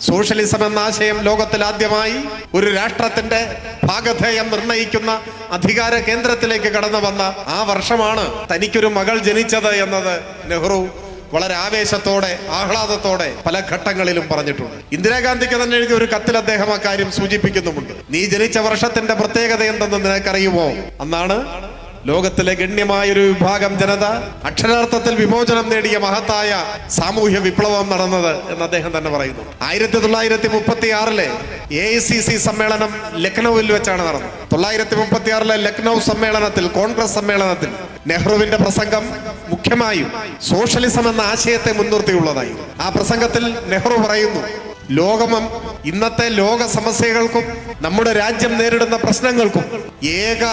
Socialism എന്ന ആശയം ലോകത്തിൽ ആദ്യമായി ഒരു രാഷ്ട്രത്തിന്റെ ഭാഗധേയം നിർണയിക്കുന്ന അധികാര കേന്ദ്രത്തിലേക്ക് കടന്നു വന്ന ആ വർഷമാണ് തനിക്കൊരു മകൾ ജനിച്ചത് എന്നത് നെഹ്റു വളരെ ആവേശത്തോടെ ആഹ്ലാദത്തോടെ പല ഘട്ടങ്ങളിലും പറഞ്ഞിട്ടുണ്ട്. ഇന്ദിരാഗാന്ധിക്ക് തന്നെ എഴുതിയ ഒരു കത്തിൽ അദ്ദേഹം അക്കാര്യം കാര്യം സൂചിപ്പിക്കുന്നുമുണ്ട്. നീ ജനിച്ച വർഷത്തിന്റെ പ്രത്യേകത എന്തെന്ന് നിനക്കറിയുമോ? അന്നാണ് ലോകത്തിലെ ഗണ്യമായ ഒരു വിഭാഗം ജനത അക്ഷരാർത്ഥത്തിൽ വിമോചനം നേടിയ മഹത്തായ സാമൂഹ്യ വിപ്ലവം നടന്നത് എന്ന് അദ്ദേഹം തന്നെ പറയുന്നു. ആയിരത്തി തൊള്ളായിരത്തി മുപ്പത്തി ആറിലെ എ സി സി സമ്മേളനം ലക്നൌവിൽ വെച്ചാണ് നടന്നത്. തൊള്ളായിരത്തി മുപ്പത്തി ആറിലെ ലക്നൗ സമ്മേളനത്തിൽ കോൺഗ്രസ് സമ്മേളനത്തിൽ നെഹ്റുവിന്റെ പ്രസംഗം മുഖ്യമായും സോഷ്യലിസം എന്ന ആശയത്തെ മുൻനിർത്തിയുള്ളതായി ആ പ്രസംഗത്തിൽ നെഹ്റു പറയുന്നു ലോകം ഇന്നത്തെ ലോക സമസ്യകൾക്കും നമ്മുടെ രാജ്യം നേരിടുന്ന പ്രശ്നങ്ങൾക്കും ഏക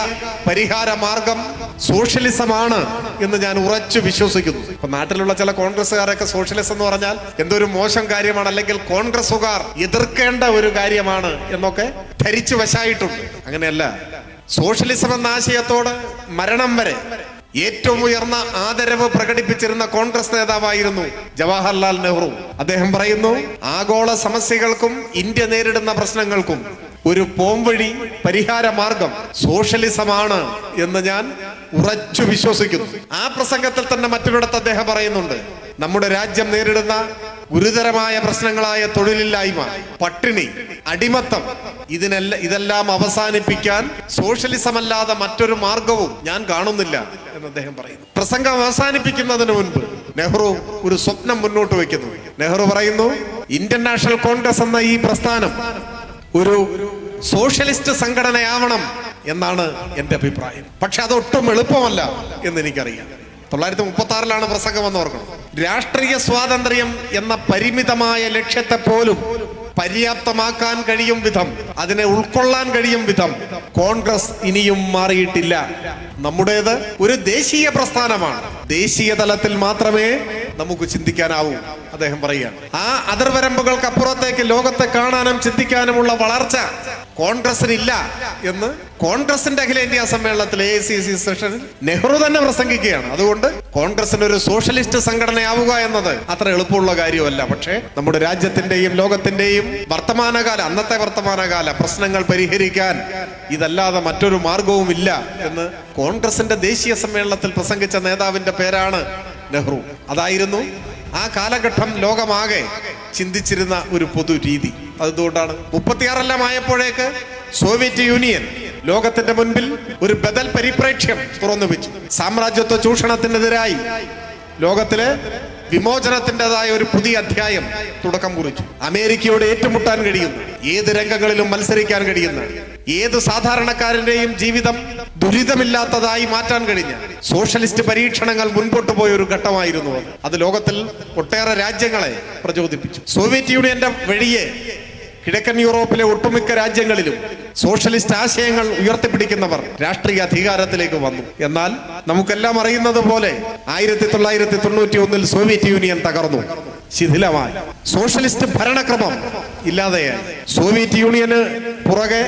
പരിഹാര മാർഗം സോഷ്യലിസമാണ് എന്ന് ഞാൻ ഉറച്ചു വിശ്വസിക്കുന്നു. ഇപ്പൊ നാട്ടിലുള്ള ചില കോൺഗ്രസ്സുകാരൊക്കെ സോഷ്യലിസം എന്ന് പറഞ്ഞാൽ എന്തൊരു മോശം കാര്യമാണ് അല്ലെങ്കിൽ കോൺഗ്രസ്സുകാർ എതിർക്കേണ്ട ഒരു കാര്യമാണ് എന്നൊക്കെ ധരിച്ചു വശായിട്ടുണ്ട്. അങ്ങനെയല്ല. സോഷ്യലിസം എന്ന ആശയത്തോട് മരണം വരെ ഏറ്റവും ഉയർന്ന ആദരവ് പ്രകടിപ്പിച്ചിരുന്ന കോൺഗ്രസ് നേതാവായിരുന്നു ജവഹർലാൽ നെഹ്റു. അദ്ദേഹം പറയുന്നു ആഗോള സമസ്യകൾക്കും ഇന്ത്യ നേരിടുന്ന പ്രശ്നങ്ങൾക്കും ഒരു പോംവഴി പരിഹാര മാർഗം സോഷ്യലിസമാണ് എന്ന് ഞാൻ ഉറച്ചു വിശ്വസിക്കുന്നു. ആ പ്രസംഗത്തിൽ തന്നെ മറ്റൊരിടത്ത് അദ്ദേഹം പറയുന്നുണ്ട് നമ്മുടെ രാജ്യം നേരിടുന്ന ഗുരുതരമായ പ്രശ്നങ്ങളായ തൊഴിലില്ലായ്മ പട്ടിണി അടിമത്തം ഇതിനെല്ലാം ഇതെല്ലാം അവസാനിപ്പിക്കാൻ സോഷ്യലിസം അല്ലാതെ മറ്റൊരു മാർഗവും ഞാൻ കാണുന്നില്ല എന്ന് അദ്ദേഹം പറയുന്നു. പ്രസംഗം അവസാനിപ്പിക്കുന്നതിന് മുൻപ് നെഹ്റു ഒരു സ്വപ്നം മുന്നോട്ട് വെക്കുന്നു നെഹ്റു പറയുന്നു ഇന്ത്യൻ നാഷണൽ കോൺഗ്രസ് എന്ന ഈ പ്രസ്ഥാനം ഒരു സോഷ്യലിസ്റ്റ് സംഘടനയാവണം എന്നാണ് എന്റെ അഭിപ്രായം. പക്ഷെ അതൊട്ടും എളുപ്പമല്ല എന്ന് എനിക്കറിയാം തൊള്ളായിരത്തി മുപ്പത്തി ആറിലാണ് പ്രസംഗം എന്ന് ഓർക്കണം. രാഷ്ട്രീയ സ്വാതന്ത്ര്യം എന്ന പരിമിതമായ ലക്ഷ്യത്തെ പോലും പര്യാപ്തമാക്കാൻ കഴിയും വിധം അതിനെ ഉൾക്കൊള്ളാൻ കഴിയും വിധം കോൺഗ്രസ് ഇനിയും മാറിയിട്ടില്ല. നമ്മുടേത് ഒരു ദേശീയ പ്രസ്ഥാനമാണ്. ദേശീയ തലത്തിൽ മാത്രമേ നമുക്ക് ചിന്തിക്കാനാവും അദ്ദേഹം പറയുകയാണ്. ആ അതിർവരമ്പുകൾക്ക് അപ്പുറത്തേക്ക് ലോകത്തെ കാണാനും ചിന്തിക്കാനുമുള്ള വളർച്ച കോൺഗ്രസിനില്ല എന്ന് കോൺഗ്രസിന്റെ അഖിലേന്ത്യാ സമ്മേളനത്തിൽ എ സി സി സെഷനിൽ നെഹ്റു തന്നെ പ്രസംഗിക്കുകയാണ്. അതുകൊണ്ട് കോൺഗ്രസിന് ഒരു സോഷ്യലിസ്റ്റ് സംഘടനയാവുക എന്നത് അത്ര എളുപ്പമുള്ള കാര്യമല്ല. പക്ഷേ നമ്മുടെ രാജ്യത്തിന്റെയും ലോകത്തിന്റെയും വർത്തമാനകാല അന്നത്തെ വർത്തമാനകാല പ്രശ്നങ്ങൾ പരിഹരിക്കാൻ ഇതല്ലാതെ മറ്റൊരു മാർഗവും ഇല്ല എന്ന് കോൺഗ്രസിന്റെ ദേശീയ സമ്മേളനത്തിൽ പ്രസംഗിച്ച നേതാവിന്റെ പേരാണ് നെഹ്റു. അതായിരുന്നു ആ കാലഘട്ടം ലോകമാകെ ചിന്തിച്ചിരുന്ന ഒരു പൊതു രീതി. അതുകൊണ്ടാണ് മുപ്പത്തിയാറെല്ലാം ആയപ്പോഴേക്ക് സോവിയറ്റ് യൂണിയൻ ലോകത്തിന്റെ മുൻപിൽ ഒരു ബദൽ പരിപ്രേക്ഷ്യം തുറന്നു വെച്ചു സാമ്രാജ്യത്വ ചൂഷണത്തിനെതിരായി ലോകത്തിലെ വിമോചനത്തിന്റെതായ ഒരു പുതിയ അധ്യായം തുടക്കം കുറിച്ചു. അമേരിക്കയോട് ഏറ്റുമുട്ടാൻ കഴിയുന്നു. ഏത് രംഗങ്ങളിലും മത്സരിക്കാൻ കഴിയുന്ന. ഏത് സാധാരണക്കാരന്റെയും ജീവിതം ദുരിതമില്ലാത്തതായി മാറ്റാൻ കഴിഞ്ഞ സോഷ്യലിസ്റ്റ് പരീക്ഷണങ്ങൾ മുൻപോട്ട് പോയ ഒരു ഘട്ടമായിരുന്നു അത്. അത് ലോകത്തിൽ ഒട്ടേറെ രാജ്യങ്ങളെ പ്രചോദിപ്പിച്ചു. സോവിയറ്റ് യൂണിയന്റെ വഴിയെ കിഴക്കൻ യൂറോപ്പിലെ ഒട്ടുമിക്ക രാജ്യങ്ങളിലും സോഷ്യലിസ്റ്റ് ആശയങ്ങൾ ഉയർത്തിപ്പിടിക്കുന്നവർ രാഷ്ട്രീയ അധികാരത്തിലേക്ക് വന്നു. എന്നാൽ നമുക്കെല്ലാം അറിയുന്നത് പോലെ ആയിരത്തി തൊള്ളായിരത്തി തൊണ്ണൂറ്റി ഒന്നിൽ സോവിയറ്റ് യൂണിയൻ തകർന്നു. ശിഥിലമായി. സോഷ്യലിസ്റ്റ് ഭരണക്രമം ഇല്ലാതെയായി. സോവിയറ്റ് യൂണിയന് പുറകെ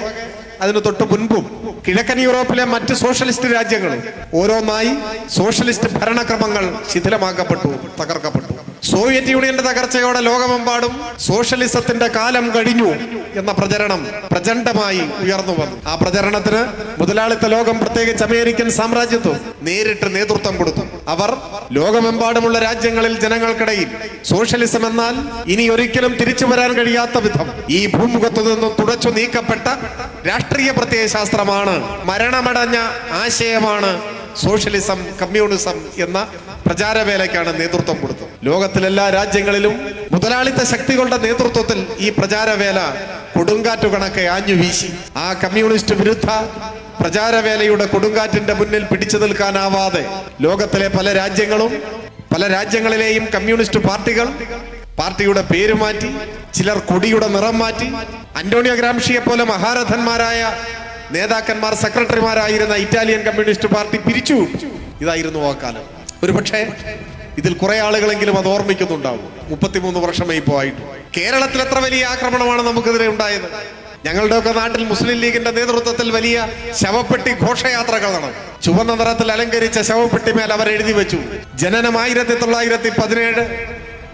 അതിന് തൊട്ട് മുൻപും കിഴക്കൻ യൂറോപ്പിലെ മറ്റ് സോഷ്യലിസ്റ്റ് രാജ്യങ്ങളും ഓരോന്നായി സോഷ്യലിസ്റ്റ് ഭരണക്രമങ്ങൾ ശിഥിലമാക്കപ്പെട്ടു തകർക്കപ്പെട്ടു. സോവിയറ്റ് യൂണിയന്റെ തകർച്ചയോടെ ലോകമെമ്പാടും സോഷ്യലിസത്തിന്റെ കാലം കഴിഞ്ഞു എന്ന പ്രചരണം പ്രചണ്ഡമായി ഉയർന്നു വന്നു. ആ പ്രചരണത്തിന് മുതലാളിത്ത ലോകം പ്രത്യേകിച്ച് അമേരിക്കൻ സാമ്രാജ്യത്വം നേരിട്ട് നേതൃത്വം കൊടുത്തു. അവർ ലോകമെമ്പാടുമുള്ള രാജ്യങ്ങളിൽ ജനങ്ങൾക്കിടയിൽ സോഷ്യലിസം എന്നാൽ ഇനി ഒരിക്കലും തിരിച്ചു വരാൻ കഴിയാത്ത വിധം ഈ ഭൂമുഖത്തു നിന്നും തുടച്ചു നീക്കപ്പെട്ട രാഷ്ട്രീയ പ്രത്യയശാസ്ത്രമാണ് മരണമടഞ്ഞ ആശയമാണ് സോഷ്യലിസം കമ്മ്യൂണിസം എന്ന പ്രചാരവേലയ്ക്കാണ് നേതൃത്വം കൊടുത്തത്. ലോകത്തിലെല്ലാ രാജ്യങ്ങളിലും മുതലാളിത്ത ശക്തികളുടെ നേതൃത്വത്തിൽ ഈ പ്രചാരവേല കൊടുങ്കാറ്റു കണക്കെ ആഞ്ഞു വീശി. ആ കമ്മ്യൂണിസ്റ്റ് വിരുദ്ധ പ്രചാരവേലയുടെ കൊടുങ്കാറ്റിന്റെ മുന്നിൽ പിടിച്ചു നിൽക്കാനാവാതെ ലോകത്തിലെ പല രാജ്യങ്ങളും പല രാജ്യങ്ങളിലെയും കമ്മ്യൂണിസ്റ്റ് പാർട്ടികൾ പാർട്ടിയുടെ പേര് മാറ്റി ചിലർ കൊടിയുടെ നിറം മാറ്റി അന്റോണിയോ ഗ്രാംഷിയെ പോലെ മഹാരഥന്മാരായ നേതാക്കന്മാർ സെക്രട്ടറിമാരായിരുന്ന ഇറ്റാലിയൻ കമ്മ്യൂണിസ്റ്റ് പാർട്ടി പിരിച്ചു. ഇതായിരുന്നു ആ കാലം ഒരുപക്ഷെ ഇതിൽ കുറെ ആളുകളെങ്കിലും അത് ഓർമ്മിക്കുന്നുണ്ടാവും. മുപ്പത്തിമൂന്ന് വർഷമേ ഇപ്പോൾ ആയിട്ട്. കേരളത്തിൽ എത്ര വലിയ ആക്രമണമാണ് നമുക്കെതിരെ ഉണ്ടായത്? ഞങ്ങളുടെയൊക്കെ നാട്ടിൽ മുസ്ലിം ലീഗിന്റെ നേതൃത്വത്തിൽ വലിയ ശവപ്പെട്ടി ഘോഷയാത്രകൾ നടന്നു. ചുവന്ന നിറത്തിൽ അലങ്കരിച്ച ശവപ്പെട്ടി മേൽ അവർ എഴുതി വെച്ചു. ജനനം ആയിരത്തി തൊള്ളായിരത്തി പതിനേഴ്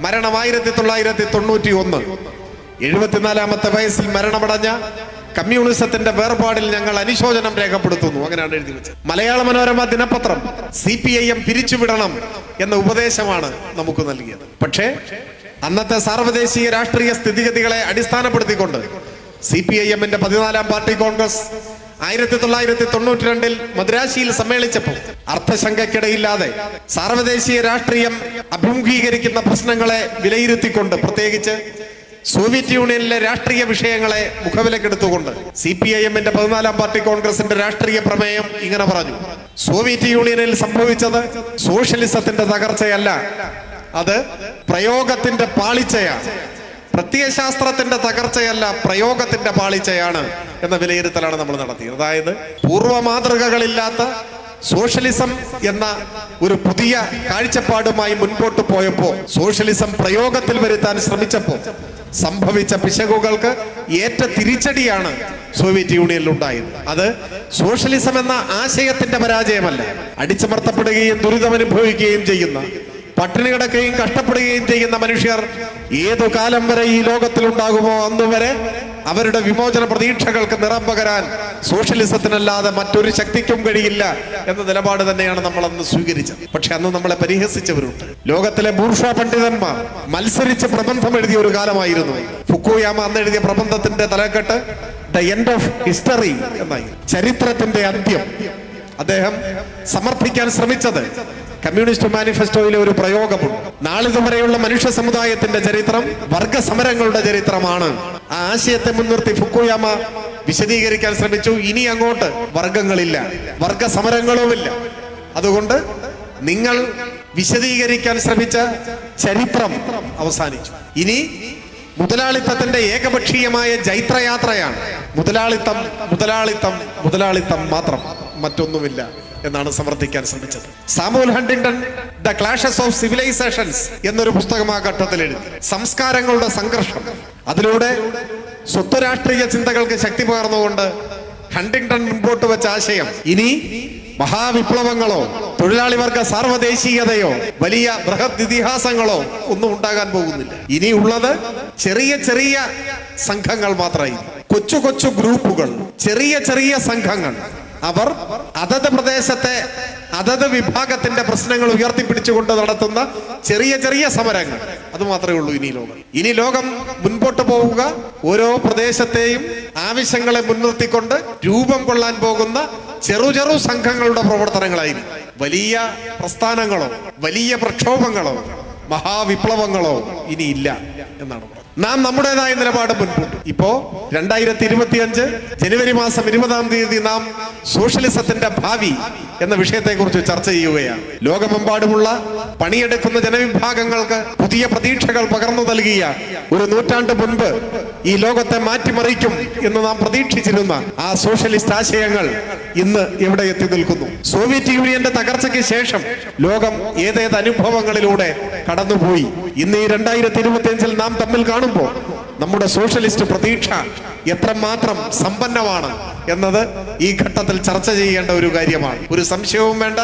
മരണം ആയിരത്തി തൊള്ളായിരത്തി തൊണ്ണൂറ്റി ഒന്ന് എഴുപത്തിനാലാമത്തെ വയസ്സിൽ മരണമടഞ്ഞ കമ്മ്യൂണിസത്തിന്റെ വേർപാടിൽ ഞങ്ങൾ അനുശോചനം രേഖപ്പെടുത്തുന്നു. അങ്ങനെയാണ് എഴുതി വെച്ചത്. മലയാള മനോരമ ദിനപത്രം സി പി ഐ എം പിരിച്ചുവിടണം എന്ന ഉപദേശമാണ് നമുക്ക് നൽകിയത്. പക്ഷേ അന്നത്തെ സാർവദേശീയ രാഷ്ട്രീയ സ്ഥിതിഗതികളെ അടിസ്ഥാനപ്പെടുത്തിക്കൊണ്ട് സി പി ഐ എമ്മിന്റെ പതിനാലാം പാർട്ടി കോൺഗ്രസ് ആയിരത്തി തൊള്ളായിരത്തി തൊണ്ണൂറ്റി രണ്ടിൽ മദ്രാശിയിൽ സമ്മേളിച്ചപ്പോൾ അർത്ഥശങ്കയ്ക്കിടയില്ലാതെ സാർവദേശീയ രാഷ്ട്രീയം അഭിമുഖീകരിക്കുന്ന പ്രശ്നങ്ങളെ വിലയിരുത്തിക്കൊണ്ട് പ്രത്യേകിച്ച് സോവിയറ്റ് യൂണിയനിലെ രാഷ്ട്രീയ വിഷയങ്ങളെ മുഖവിലക്കെടുത്തുകൊണ്ട് സി പി ഐ എമ്മിന്റെ പതിനാലാം പാർട്ടി കോൺഗ്രസിന്റെ രാഷ്ട്രീയ പ്രമേയം ഇങ്ങനെ പറഞ്ഞു. സോവിയറ്റ് യൂണിയനിൽ സംഭവിച്ചത് സോഷ്യലിസത്തിന്റെ തകർച്ചയല്ല അത് പ്രയോഗത്തിന്റെ പാളിച്ചയാണ്. പ്രത്യയശാസ്ത്രത്തിന്റെ തകർച്ചയല്ല പ്രയോഗത്തിന്റെ പാളിച്ചയാണ് എന്ന വിലയിരുത്തലാണ് നമ്മൾ നടത്തിയത്. അതായത് പൂർവ മാതൃകകളില്ലാത്ത സോഷ്യലിസം എന്ന ഒരു പുതിയ കാഴ്ചപ്പാടുമായി മുൻപോട്ട് പോയപ്പോ സോഷ്യലിസം പ്രയോഗത്തിൽ വരുത്താൻ ശ്രമിച്ചപ്പോൾ സംഭവിച്ച പിശകുകൾക്ക് ഏറ്റ തിരിച്ചടിയാണ് സോവിയറ്റ് യൂണിയനിൽ ഉണ്ടായത് അത് സോഷ്യലിസം എന്ന ആശയത്തിന്റെ പരാജയമല്ല. അടിച്ചമർത്തപ്പെടുകയും ദുരിതമനുഭവിക്കുകയും ചെയ്യുന്ന പട്ടിണി കിടക്കുകയും കഷ്ടപ്പെടുകയും ചെയ്യുന്ന മനുഷ്യർ ഏതു കാലം വരെ ഈ ലോകത്തിലുണ്ടാകുമോ ഉണ്ടാകുമോ വരെ അവരുടെ വിമോചന പ്രതീക്ഷകൾക്ക് നിറം പകരാൻ സോഷ്യലിസത്തിനല്ലാതെ മറ്റൊരു ശക്തിക്കും കഴിയില്ല എന്ന നിലപാട് തന്നെയാണ് നമ്മൾ അന്ന് സ്വീകരിച്ചത്. പക്ഷെ അന്ന് നമ്മളെ പരിഹസിച്ചവരുണ്ട്. ലോകത്തിലെ ബൂർഷ പണ്ഡിതന്മാർ മത്സരിച്ച് പ്രബന്ധം എഴുതിയ ഒരു കാലമായിരുന്നു. ഫുക്കുയാമ അന്ന് എഴുതിയ പ്രബന്ധത്തിന്റെ തലക്കെട്ട് ദ എൻഡ് ഓഫ് ഹിസ്റ്ററി എന്നായി. ചരിത്രത്തിന്റെ അന്ത്യം. അദ്ദേഹം സമർപ്പിക്കാൻ ശ്രമിച്ചത് കമ്മ്യൂണിസ്റ്റ് മാനിഫെസ്റ്റോയിലെ ഒരു പ്രയോഗമുണ്ട്. നാളിതുവരെയുള്ള മനുഷ്യ സമുദായത്തിന്റെ ചരിത്രം വർഗ സമരങ്ങളുടെ ചരിത്രമാണ്. ആ ആശയത്തെ മുൻനിർത്തി ഫുക്കുയാമ വിശദീകരിക്കാൻ ശ്രമിച്ചു. ഇനി അങ്ങോട്ട് വർഗങ്ങളില്ല വർഗ സമരങ്ങളുമില്ല അതുകൊണ്ട് നിങ്ങൾ വിശദീകരിക്കാൻ ശ്രമിച്ച ചരിത്രം അവസാനിച്ചു. ഇനി മുതലാളിത്തത്തിന്റെ ഏകപക്ഷീയമായ ജൈത്രയാത്രയാണ്. മുതലാളിത്തം മുതലാളിത്തം മുതലാളിത്തം മാത്രം. മറ്റൊന്നുമില്ല. എന്നാണ് സമർത്ഥിക്കാൻ ശ്രമിച്ചത്. Samuel Huntington the clashes of civilisations എന്നൊരു പുസ്തകം ആ ഘട്ടത്തിൽ എഴുതി. സംസ്കാരങ്ങളുടെ സംഘർഷം. അതിലൂടെ സ്വത്വരാഷ്ട്രീയ ചിന്തകൾക്ക് ശക്തി പകർന്നുകൊണ്ട് ഹണ്ടിങ്ടൺ മുൻപോട്ട് വെച്ച ആശയം ഇനി മഹാവിപ്ലവങ്ങളോ തൊഴിലാളി വർഗ സാർവദേശീയതയോ വലിയ ബൃഹത് ഇതിഹാസങ്ങളോ ഒന്നും ഉണ്ടാകാൻ പോകുന്നില്ല. ഇനി ഉള്ളത് ചെറിയ ചെറിയ സംഘങ്ങൾ മാത്രമായി കൊച്ചു കൊച്ചു ഗ്രൂപ്പുകൾ ചെറിയ ചെറിയ സംഘങ്ങൾ അവർ അതത് പ്രദേശത്തെ അതത് വിഭാഗത്തിന്റെ പ്രശ്നങ്ങൾ ഉയർത്തിപ്പിടിച്ചുകൊണ്ട് നടത്തുന്ന ചെറിയ ചെറിയ സമരങ്ങൾ. അത് മാത്രമേ ഉള്ളൂ ഇനി ലോകം. ഇനി ലോകം മുൻപോട്ട് പോവുക. ഓരോ പ്രദേശത്തെയും ആവശ്യങ്ങളെ മുൻനിർത്തിക്കൊണ്ട് രൂപം കൊള്ളാൻ പോകുന്ന ചെറു ചെറു സംഘങ്ങളുടെ പ്രവർത്തനങ്ങളായിരിക്കും. വലിയ പ്രസ്ഥാനങ്ങളോ വലിയ പ്രക്ഷോഭങ്ങളോ മഹാവിപ്ലവങ്ങളോ ഇനി ഇല്ല എന്നാണ്. നാം നമ്മുടേതായ നിലപാട് മുൻപോട്ട് ഇപ്പോ രണ്ടായിരത്തി ഇരുപത്തി അഞ്ച് ജനുവരി മാസം ഇരുപതാം തീയതി നാം സോഷ്യലിസത്തിന്റെ ഭാവി എന്ന വിഷയത്തെക്കുറിച്ച് ചർച്ച ചെയ്യുകയാണ്. ലോകമെമ്പാടുമുള്ള പണിയെടുക്കുന്ന ജനവിഭാഗങ്ങൾക്ക് പുതിയ പ്രതീക്ഷകൾ പകർന്നു നൽകിയ ഒരു നൂറ്റാണ്ട് മുൻപ് ഈ ലോകത്തെ മാറ്റിമറിക്കും എന്ന് നാം പ്രതീക്ഷിച്ചിരുന്ന ആ സോഷ്യലിസ്റ്റ് ആശയങ്ങൾ ഇന്ന് എവിടെ എത്തി നിൽക്കുന്നു? സോവിയറ്റ് യൂണിയന്റെ തകർച്ചയ്ക്ക് ശേഷം ലോകം ഏതേത് അനുഭവങ്ങളിലൂടെ കടന്നുപോയി? ഇന്ന് ഈ രണ്ടായിരത്തി ഇരുപത്തി അഞ്ചിൽ നാം തമ്മിൽ കാണുമ്പോൾ നമ്മുടെ സോഷ്യലിസ്റ്റ് പ്രതീക്ഷ എത്രമാത്രം സമ്പന്നമാണ് എന്നത് ഈ ഘട്ടത്തിൽ ചർച്ച ചെയ്യേണ്ട ഒരു കാര്യമാണ്. ഒരു സംശയവും വേണ്ട.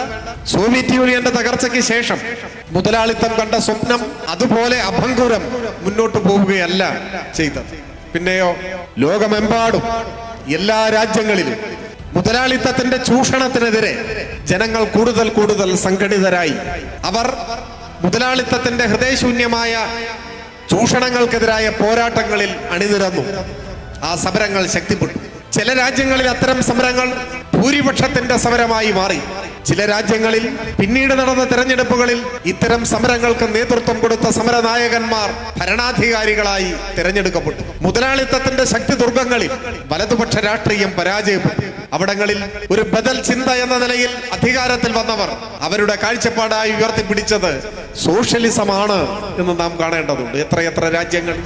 സോവിയറ്റ് യൂണിയന്റെ തകർച്ചയ്ക്ക് ശേഷം മുതലാളിത്തം കണ്ട സ്വപ്നം അതുപോലെ അഭംഗുരം മുന്നോട്ട് പോവുകയല്ല ചെയ്തത്. പിന്നെയോ ലോകമെമ്പാടും എല്ലാ രാജ്യങ്ങളിലും മുതലാളിത്തത്തിന്റെ ചൂഷണത്തിനെതിരെ ജനങ്ങൾ കൂടുതൽ കൂടുതൽ സംഘടിതരായി. അവർ മുതലാളിത്തത്തിന്റെ ഹൃദയശൂന്യമായ ചൂഷണങ്ങൾക്കെതിരായ പോരാട്ടങ്ങളിൽ അണിനിരന്നു. ആ സമരങ്ങൾ ശക്തിപ്പെട്ടു. ചില രാജ്യങ്ങളിൽ അത്തരം സമരങ്ങൾ ഭൂരിപക്ഷത്തിന്റെ സമരമായി മാറി. ചില രാജ്യങ്ങളിൽ പിന്നീട് നടന്ന തെരഞ്ഞെടുപ്പുകളിൽ ഇത്തരം സമരങ്ങൾക്ക് നേതൃത്വം കൊടുത്ത സമരനായകന്മാർ ഭരണാധികാരികളായി തിരഞ്ഞെടുക്കപ്പെട്ടു. മുതലാളിത്തത്തിന്റെ ശക്തി ദുർഗങ്ങളിൽ വലതുപക്ഷ രാഷ്ട്രീയം പരാജയപ്പെട്ടു. അവിടങ്ങളിൽ ഒരു ബദൽ ചിന്ത എന്ന നിലയിൽ അധികാരത്തിൽ വന്നവർ അവരുടെ കാഴ്ചപ്പാടായി ഉയർത്തിപ്പിടിച്ചത് സോഷ്യലിസമാണ് എന്ന് നാം കാണേണ്ടതുണ്ട്. എത്രയെത്ര രാജ്യങ്ങൾ